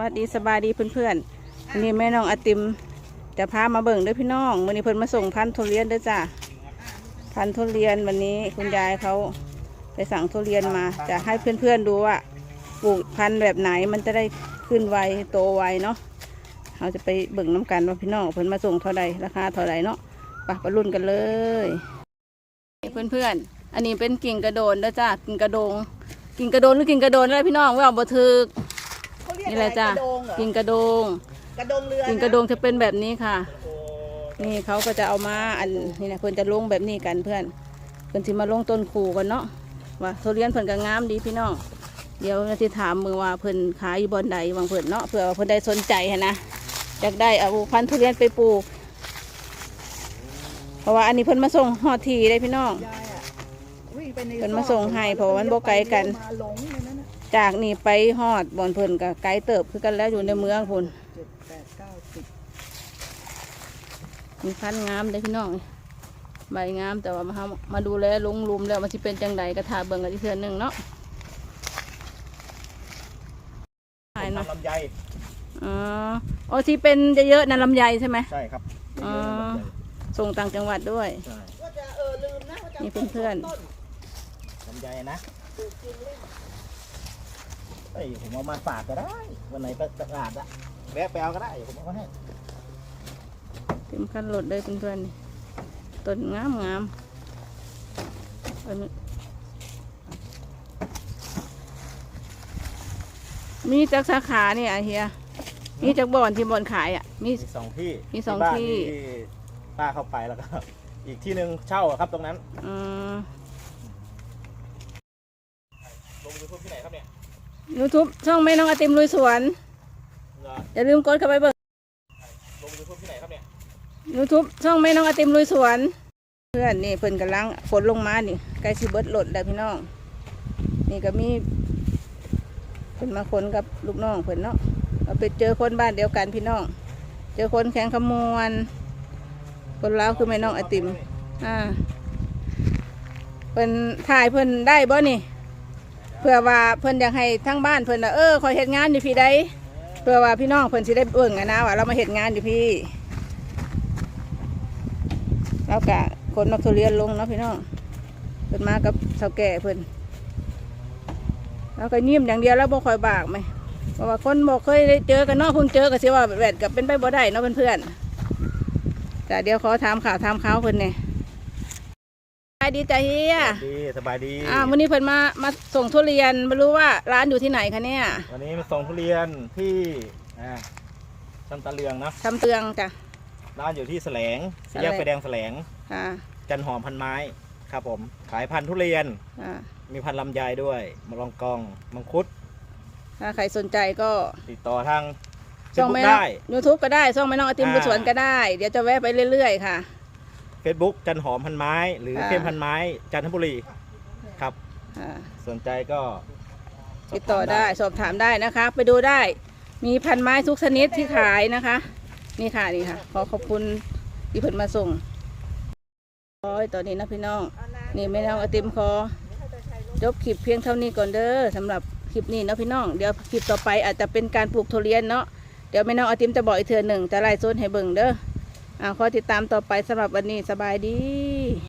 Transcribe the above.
วัสดีสบายดีเพื่อนๆวันนี้แม่น้องอาติมจะพามาเบิ่งด้วยพี่น้องวันนี้เพิ่นมาส่งพันธุ์ทุเรียนด้วยจ้ะพันธุ์ทุเรียนวันนี้คุณยายเขาไปสั่งทุเรียนมา จะให้เพื่อนๆดูว่าปลูกพันธุ์แบบไหนมันจะได้ขึ้นไวโตไวเนาะเราจะไปเบิ่งน้กันว่าพี่น้องเพิ่นมาส่งเท่าใดราคาเท่าใดเนาะไปไปรุ่นกันเลย เพื่อนๆอันนี้เป็นกิ่งกระโดนด้อจ้ะกิ่งกระโดงกิ่งกระโดนหรือกิ่งกระโดนอะไรพี่น้องว่าบ่ถึก เขาเรียกนี่อะแหไรละจ้ะกระโดงเหรอกิ่งกระโดงกระโดงเรือกิ่งกระโดงจะเป็นแบบนี้ค่ะ นี่เขาก็จะเอามาอันนี่นะเพื่อนจะลงแบบนี้กันเพื่อนเพื่อนสิมาลงต้นขู่กันเนาะว่าทุเรียนเพื่อนก็งามดีพี่น้องเดี๋ยวเราจะถามมือว่าเพื่อนขายอยู่บอนใดวางเพื่อนเนาะเผื่อว่าเพื่อนได้สนใจหั้นนะอยากได้เอาพันธุ์ทุเรียนไปปลูก เพราะว่าอันนี้เพื่อนมาส่งหอดทีได้พี่น้อง ยายอะวิ่งไปในเพิ่นมาส่งให้เพราะว่ามันบ่ไกลกัน มาหลงในนั้นน่ะ จากนี่ไปหอดบอนเพื่อนกับไกลเติบคือกันแล้วอยู่ในเมืองพุ่นเจ็ดแปดเก้าสิบมีพันธุ์งามเลยพี่น้องใบงามแต่ว่ามาหามาดูแลลงลุมแล้วมันจะเป็นจังใดกระถาเบิ่งกันอีกเทือนหนึ่งเนาะขายเนาะทำลำไยอ๋อโอ้ที่เป็นเยอะๆนั่นลำไยใช่ไหมใช่ครับอ๋อส่งต่างจังหวัดด้วยใช่ก็จะเออลืมนะว่าจะนี่เพื่อนๆต้นลำไยนะเอ้ย ผมเอามาฝากก็ได้ วันไหนก็ตลาดอะแวะไปเอาก็ได้ ผมเอามาให้เต็มคันรถเลยเพื่อนๆนี่ต้นงามงามอันนี้มีจากสาขาเนี่ยเฮีย มีจากบ่อนที่บ่อนขายอะ มี มีสองที่มีสองบ้านที่ ป้าเข้าไปแล้วก็ อีกที่หนึ่งเช่าอะครับตรงนั้นอืมลงยูทูบที่ไหนครับเนี่ย ยูทูบช่องแม่น้องไอติมลุยสวนเหรออย่าลืมกดเข้าไปเบิ่งลงยูทูบที่ไหนครับเนี่ยยูทูบช่องแม่น้องไอติมลุยสวน เพื่อนนี่เพิ่นกำลังฝนลงมานี่ใกล้สิเบิดหลดแล้วพี่น้อง นี่ก็มีเพิ่นมาคนกับลูกน้องเพิ่นเนาะเอาไปเจอคนบ้านเดียวกันพี่น้อง เจอคนแข่งขมวน คนลาวคือแม่น้องไอติม อ่า เพิ่นถ่ายเพิ่นได้บ่นี่ เพื่อว่าเพิ่นอยากให้ทั้งบ้านเพิ่นน่ะเออคอยเฮ็ดงานอยู่พี่ใดเพื่อว่าพี่น้องเพิ่นสิได้เบิ่งอะนะว่าเรามาเฮ็ดงานอยู่พี่แล้วก็คนนักทุเรียนลงเนาะพี่น้องเพิ่นมากับเฒ่าแก่เพิ่นแล้วก็ยิ้มอย่างเดียวแล้วบ่คอยบากไหมเพราะว่าคนบ่เคยได้เจอกันเนาะเพิ่งเจอก็สิว่าแวดกับเป็นไปบ่ได้เนาะเพื่อนๆแต่เดี๋ยวขอถามข่าวถามข่าวเพิ่นเนี่ย สบายดีจ้ะเฮียดีสบายดีอ่าวันนี้เพิ่นมา มาส่งทุเรียน ไม่รู้ว่าร้านอยู่ที่ไหนคะเนี่ย วันนี้มาส่งทุเรียนที่อ่าชันตะเลืองเนอะทำเตืองจ้ะ ร้านอยู่ที่แสลงแสลงแยกไฟแดงแสลงค่ะ จันหอมพันไม้ ครับผม ขายพันธุ์ทุเรียนอ่ามีพันธุ์ลำไยด้วยมะลองกอง มังคุด ถ้าใครสนใจก็ติดต่อทางช่อง Facebook แม่ได้ยูทูบก็ได้ ช่องแม่น้องไอติมอ่าบุญสวนก็ได้ เดี๋ยวจะแวะไปเรื่อยๆค่ะ Facebook จันหอมพันไม้ หรือค่ะ เข้มพันไม้จันทบุรีครับ อ่าสนใจก็สบติดต่อถามได้สอบถามได้นะคะ ไปดูได้ มีพันไม้ทุกชนิดที่ขายนะคะ นี่ค่ะนี่ค่ะ ขอขอบคุณที่เพิ่นมาส่งโอ้ยตอนนี้นะพี่น้อง นี่แม่น้องไอติมขอจบคลิปเพียงเท่านี้ก่อนเด้อสำหรับคลิปนี้เนาะพี่น้อง เดี๋ยวคลิปต่อไปอาจจะเป็นการปลูกทุเรียนเนาะเดี๋ยวแม่น้องไอติมจะบอกอีกเทื่อหนึ่งจะไล่โซนให้เบิ่งเด้อ อ่าขอติดตามต่อไปสำหรับวันนี้สบายดี